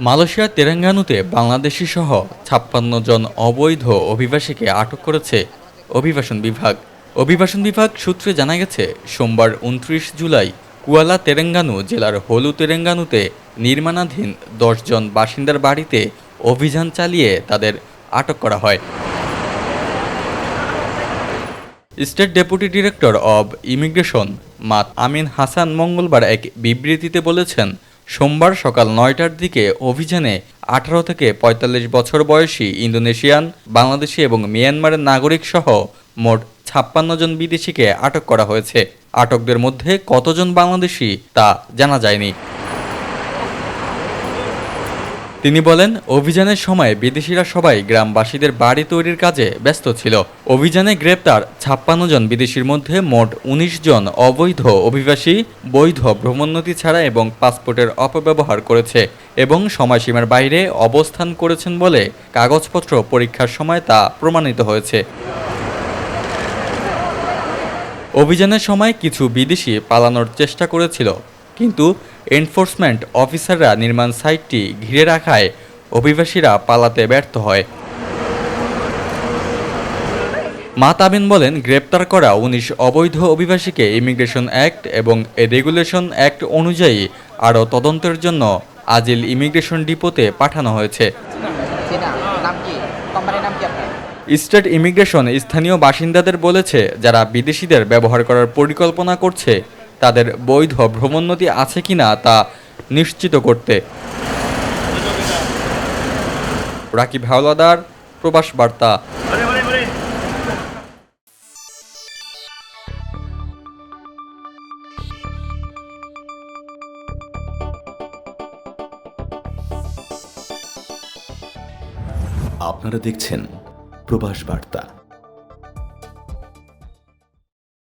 মালয়েশিয়ার তেলেঙ্গানুতে বাংলাদেশি সহ ছাপ্পান্ন জন অবৈধ অভিবাসীকে আটক করেছে অভিবাসন বিভাগ। অভিবাসন বিভাগ সূত্রে জানা গেছে, সোমবার উনত্রিশ জুলাই কুয়ালা তেলেঙ্গানু জেলার হলু তেলেঙ্গানুতে নির্মাণাধীন দশজন বাসিন্দার বাড়িতে অভিযান চালিয়ে তাদের আটক করা হয়। State deputy director of immigration Mat Amin Hasan মঙ্গলবার এক বিবৃতিতে বলেছেন সোমবার সকাল নয়টার দিকে অভিযানে আঠারো থেকে পঁয়তাল্লিশ বছর বয়সী ইন্দোনেশিয়ান, বাংলাদেশি এবং মিয়ানমারের নাগরিক সহ মোট ছাপ্পান্ন জন বিদেশিকে আটক করা হয়েছে। আটকদের মধ্যে কতজন বাংলাদেশি তা জানা যায়নি। তিনি বলেন, অভিযানের সময় বিদেশিরা সবাই গ্রামবাসীদের বাড়ি তৈরির কাজে ব্যস্ত ছিল। অভিযানে গ্রেপ্তার ছাপ্পান্ন জন বিদেশির মধ্যে মোট ১৯ জন অবৈধ অভিবাসী, বৈধ ভ্রমণনথি ছাড়া এবং পাসপোর্টের অপব্যবহার করেছে এবং সময়সীমার বাইরে অবস্থান করেছেন বলে কাগজপত্র পরীক্ষার সময় তা প্রমাণিত হয়েছে। অভিযানের সময় কিছু বিদেশি পালানোর চেষ্টা করেছিল। কিন্তু এনফোর্সমেন্ট অফিসাররা নির্মাণ সাইটটি ঘিরে রাখায় অভিবাসীরা পালাতে ব্যর্থ হয়। মাতাবিন বলেন, গ্রেপ্তার করা উনিশ অবৈধ অভিবাসীকে ইমিগ্রেশন অ্যাক্ট এবং রেগুলেশন অ্যাক্ট অনুযায়ী আরও তদন্তের জন্য আজিল ইমিগ্রেশন ডিপোতে পাঠানো হয়েছে। স্টেট ইমিগ্রেশন স্থানীয় বাসিন্দাদের বলেছে, যারা বিদেশিদের ব্যবহার করার পরিকল্পনা করছে তাদের বৈধ ভ্রমণনথি আছে কিনা তা নিশ্চিত করতে। রাকিব হাওলাদার, প্রবাস বার্তা। আপনারা দেখছেন প্রবাস বার্তা।